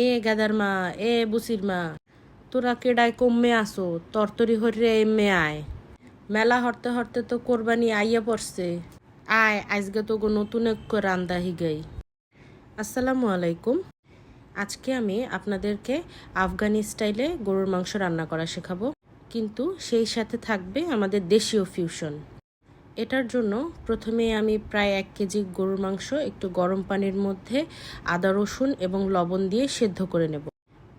এ গাদার মা এ বুসির মা তোরা কেডায় কমে আসো, তরতরি হরে এমে আয়। মেলা হরতে হরতে তো কোরবানি আইয়া পড়ছে। আয়, আজকে তো গো নতুন এক রান্দা হিগাই। আসসালামু আলাইকুম। আজকে আমি আপনাদেরকে আফগানি স্টাইলে গরুর মাংস রান্না করা শেখাবো। কিন্তু সেই সাথে থাকবে আমাদের দেশীয় ফিউশন এটার জন্য প্রথমে আমি প্রায় এক কেজি গরুর মাংস, একটু গরম পানির মধ্যে আদা, রসুন এবং লবণ দিয়ে সেদ্ধ করে নেব।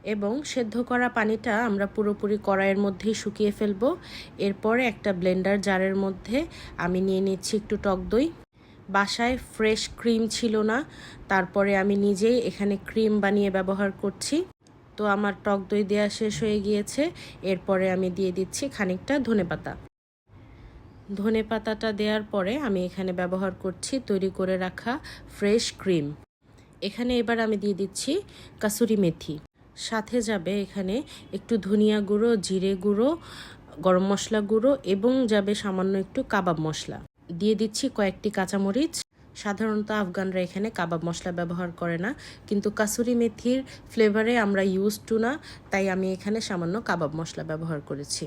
এবং সেদ্ধ করা পানিটা আমরা পুরোপুরি কড়াইয়ের মধ্যেই শুকিয়ে ফেলব। এরপরে একটা ব্লেন্ডার জারের মধ্যে আমি নিয়ে নিচ্ছি একটু টক দই। বাসায় ফ্রেশ ক্রিম ছিল না, তারপরে আমি নিজেই এখানে ক্রিম বানিয়ে ব্যবহার করছি। তো আমার টক দই দেওয়া শেষ হয়ে গিয়েছে। এরপরে আমি দিয়ে দিচ্ছি খানিকটা ধনেপাতা। ধনে পাতাটা দেওয়ার পরে আমি এখানে ব্যবহার করছি তৈরি করে রাখা ফ্রেশ ক্রিম। এখানে এবার আমি দিয়ে দিচ্ছি কাসুরি মেথি। সাথে যাবে এখানে একটু ধনিয়া গুঁড়ো, জিরে গুঁড়ো, গরম মশলা গুঁড়ো এবং যাবে সামান্য একটু কাবাব মশলা। দিয়ে দিচ্ছি কয়েকটি কাঁচামরিচ। সাধারণত আফগানরা এখানে কাবাব মশলা ব্যবহার করে না, কিন্তু কাসুরি মেথির ফ্লেভারে আমরা ইউজ টু না, তাই আমি এখানে সামান্য কাবাব মশলা ব্যবহার করেছি।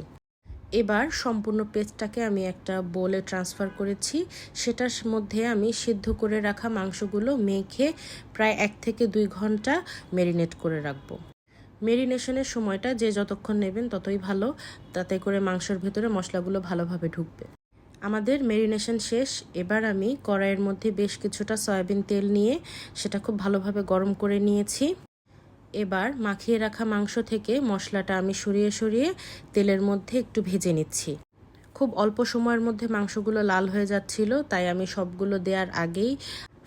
এবার সম্পূর্ণ পেস্টটাকে আমি একটা বোলে ট্রান্সফার করেছি। সেটার মধ্যে আমি সিদ্ধ করে রাখা মাংসগুলো মেখে প্রায় এক থেকে দুই ঘণ্টা মেরিনেট করে রাখব। মেরিনেশনের সময়টা যে যতক্ষণ নেবেন ততই ভালো, তাতে করে মাংসের ভেতরে মশলাগুলো ভালোভাবে ঢুকবে। আমাদের মেরিনেশন শেষ। এবার আমি কড়াইয়ের মধ্যে বেশ কিছুটা সয়াবিন তেল নিয়ে সেটা খুব ভালোভাবে গরম করে নিয়েছি। এবার মাখিয়ে রাখা মাংস থেকে মশলাটা আমি সরিয়ে সরিয়ে তেলের মধ্যে একটু ভেজে নিচ্ছি। খুব অল্প সময়ের মধ্যে মাংসগুলো লাল হয়ে যাচ্ছিল, তাই আমি সবগুলো দেওয়ার আগেই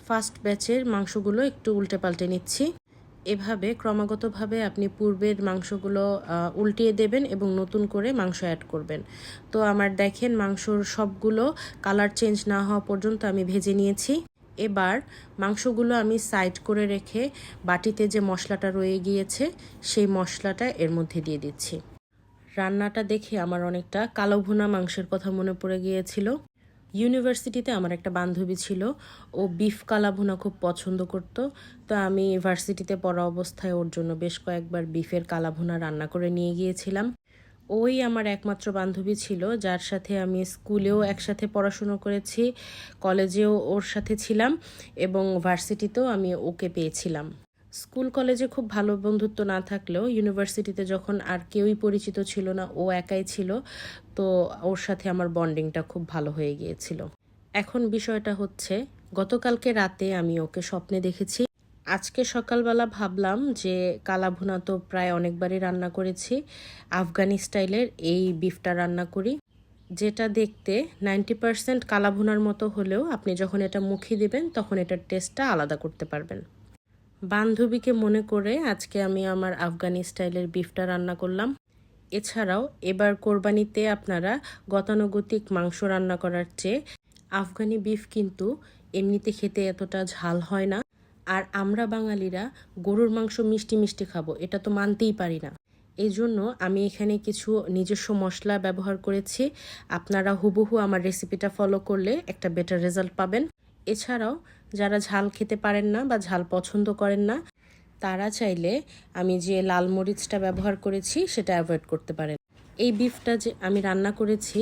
ফার্স্ট ব্যাচের মাংসগুলো একটু উল্টে পাল্টে নিচ্ছি। এভাবে ক্রমাগতভাবে আপনি পূর্বের মাংসগুলো উল্টিয়ে দেবেন এবং নতুন করে মাংস অ্যাড করবেন। তো আমার দেখেন মাংসর সবগুলো কালার চেঞ্জ না হওয়া পর্যন্ত আমি ভেজে নিয়েছি। এবার মাংসগুলো আমি সাইড করে রেখে বাটিতে যে মশলাটা রয়ে গিয়েছে, সেই মশলাটা এর মধ্যে দিয়ে দিচ্ছি। রান্নাটা দেখে আমার অনেকটা কালো ভুনা মাংসের কথা মনে পড়ে গিয়েছিল। ইউনিভার্সিটিতে আমার একটা বান্ধবী ছিল, ও বিফ কালা ভুনা খুব পছন্দ করত, তো আমি ইউনিভার্সিটিতে পড়া অবস্থায় ওর জন্য বেশ কয়েকবার বিফের কালা ভুনা রান্না করে নিয়ে গিয়েছিলাম। ওই আমার একমাত্র বান্ধবী ছিল, যার সাথে আমি স্কুলেও একসাথে পড়াশুনো করেছি, কলেজেও ওর সাথে ছিলাম এবং ভার্সিটিতেও আমি ওকে পেয়েছিলাম। স্কুল কলেজে খুব ভালো বন্ধুত্ব না থাকলেও ইউনিভার্সিটিতে যখন আর কেউই পরিচিত ছিল না, ও একাই ছিল, তো ওর সাথে আমার বন্ডিংটা খুব ভালো হয়ে গিয়েছিল। এখন বিষয়টা হচ্ছে, গতকালকে রাতে আমি ওকে স্বপ্নে দেখেছি। আজকে সকালবেলা ভাবলাম যে কালাভুনা তো প্রায় অনেকবারই রান্না করেছি। আফগানি স্টাইলের এই বিফটা রান্না করি। যেটা দেখতে নাইনটি পারসেন্ট কালাভুনার মতো হলেও আপনি যখন এটা মুখে দিবেন, তখন এটার টেস্টটা আলাদা করতে পারবেন। বান্ধবীকে মনে করে আজকে আমি আমার আফগানি স্টাইলের বিফটা রান্না করলাম। এছাড়াও এবার কোরবানিতে আপনারা গতানুগতিক মাংস রান্না করার চেয়ে আফগানি বিফ কিন্তু এমনিতে খেতে এতটা ঝাল হয় না। আর আমরা বাঙালিরা গরুর মাংস মিষ্টি মিষ্টি খাব, এটা তো মানতেই পারি না। এই জন্য আমি এখানে কিছু নিজস্ব মশলা ব্যবহার করেছি। আপনারা হুবহু আমার রেসিপিটা ফলো করলে একটা বেটার রেজাল্ট পাবেন। এছাড়াও যারা ঝাল খেতে পারেন না বা ঝাল পছন্দ করেন না, তারা চাইলে আমি যে লাল মরিচটা ব্যবহার করেছি সেটা অ্যাভয়েড করতে পারেন। এই বিফটা যে আমি রান্না করেছি,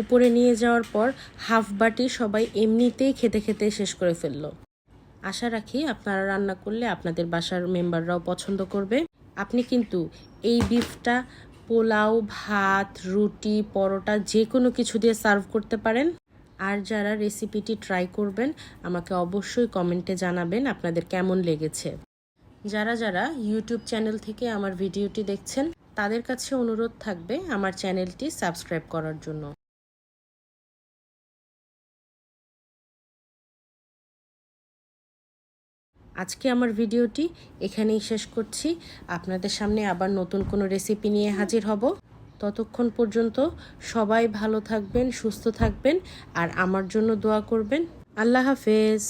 উপরে নিয়ে যাওয়ার পর হাফ বাটি সবাই এমনিতেই খেতে খেতে শেষ করে ফেলল। আশা রাখি আপনারা রান্না করলে আপনাদের বাসার মেম্বাররাও পছন্দ করবে। আপনি কিন্তু এই বিফটা পোলাও, ভাত, রুটি, পরোটা যে কোনো কিছু দিয়ে সার্ভ করতে পারেন। আর যারা রেসিপিটি ট্রাই করবেন, আমাকে অবশ্যই কমেন্টে জানাবেন আপনাদের কেমন লেগেছে। যারা যারা ইউটিউব চ্যানেল থেকে আমার ভিডিওটি দেখছেন, তাদের কাছে অনুরোধ থাকবে আমার চ্যানেলটি সাবস্ক্রাইব করার জন্য। আজকে আমার ভিডিওটি এখানেই শেষ করছি। আপনাদের সামনে আবার নতুন কোনো রেসিপি নিয়ে হাজির হব। ততক্ষণ পর্যন্ত সবাই ভালো থাকবেন, সুস্থ থাকবেন, আর আমার জন্য দোয়া করবেন। আল্লাহ হাফেজ।